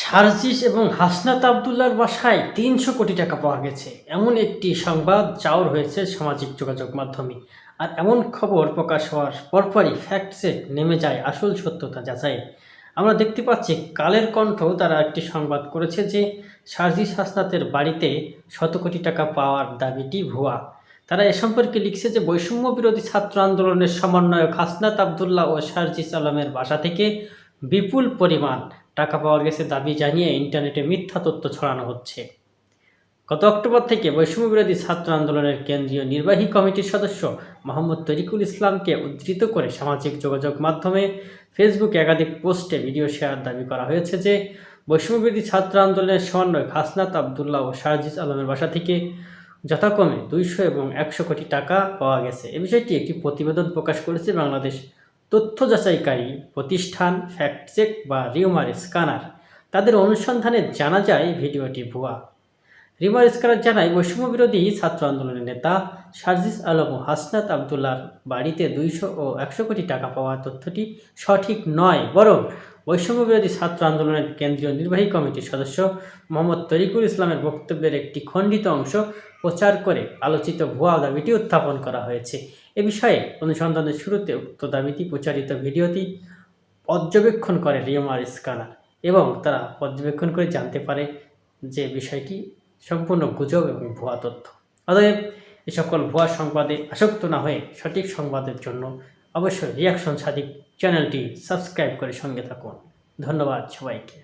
সার্জিস এবং হাসনাত আবদুল্লার বাসায় তিনশো কোটি টাকা পাওয়া গেছে। এমন একটি সংবাদ চাউর হয়েছে সামাজিক যোগাযোগ মাধ্যমে। আর এমন খবর প্রকাশ হওয়ার পরপরই ফ্যাক্ট চেক নেমে যায় আসল সত্যতা যাচাই আমরা দেখতে পাচ্ছি, কালের কণ্ঠ তারা একটি সংবাদ করেছে যে সার্জিস হাসনাতের বাড়িতে শত কোটি টাকা পাওয়ার দাবিটি ভুয়া। তারা এ সম্পর্কে লিখছে যে বৈষম্য বিরোধী ছাত্র আন্দোলনের সমন্বয়ক হাসনাত আবদুল্লাহ ও সার্জিস আলমের বাসা থেকে বিপুল পরিমাণ টাকা পাওয়া গেছে দাবি জানিয়ে ইন্টারনেটে মিথ্যা তথ্য ছড়ানো হচ্ছে। গত অক্টোবর থেকে বৈষম্য বিরোধী ছাত্র আন্দোলনের কেন্দ্রীয় নির্বাহী কমিটির সদস্য মোহাম্মদ তরিকুল ইসলামকে উদ্ধৃত করে সামাজিক যোগাযোগ মাধ্যমে ফেসবুকে একাধিক পোস্টে ভিডিও শেয়ার দাবি করা হয়েছে যে বৈষম্য বিরোধী ছাত্র আন্দোলনের সমন্বয়ক হাসনাত আবদুল্লাহ ও শারজিস আলমের বাসা থেকে যথাক্রমে দুইশো এবং একশো কোটি টাকা পাওয়া গেছে। এ বিষয়টি একটি প্রতিবেদন প্রকাশ করেছে বাংলাদেশ তথ্য যাচাইকারী, প্রতিষ্ঠান ফ্যাক্টচেক বা রিউমার স্ক্যানার তাদের অনুসন্ধানে জানা যায় ভিডিওটি ভুয়া। রিমার স্কার জানায় বৈষম্য বিরোধী ছাত্র আন্দোলনের নেতা সার্জিস আলম ও হাসনাত আবদুল্লার বাড়িতে দুইশো ও একশো কোটি টাকা পাওয়ার তথ্যটি সঠিক নয়, বরং বৈষম্য বিরোধী ছাত্র আন্দোলনের কেন্দ্রীয় নির্বাহী কমিটির সদস্য মোহাম্মদ তরিকুল ইসলামের বক্তব্যের একটি খণ্ডিত অংশ প্রচার করে আলোচিত ভুয়া দাবিটি উত্থাপন করা হয়েছে। এ বিষয়ে অনুসন্ধানের শুরুতে উক্ত দাবিটি প্রচারিত ভিডিওটি পর্যবেক্ষণ করে রিওমার স্কানার এবং তারা পর্যবেক্ষণ করে জানতে পারে যে বিষয়টি সম্পূর্ণ গুজব এবং ভুয়া তথ্য। অতএব এ সকল ভুয়া সংবাদে আসক্ত না হয়ে সঠিক সংবাদের জন্য অবশ্যই রিয়াকশন সাদিক চ্যানেলটি সাবস্ক্রাইব করে সঙ্গে থাকুন। ধন্যবাদ সবাইকে।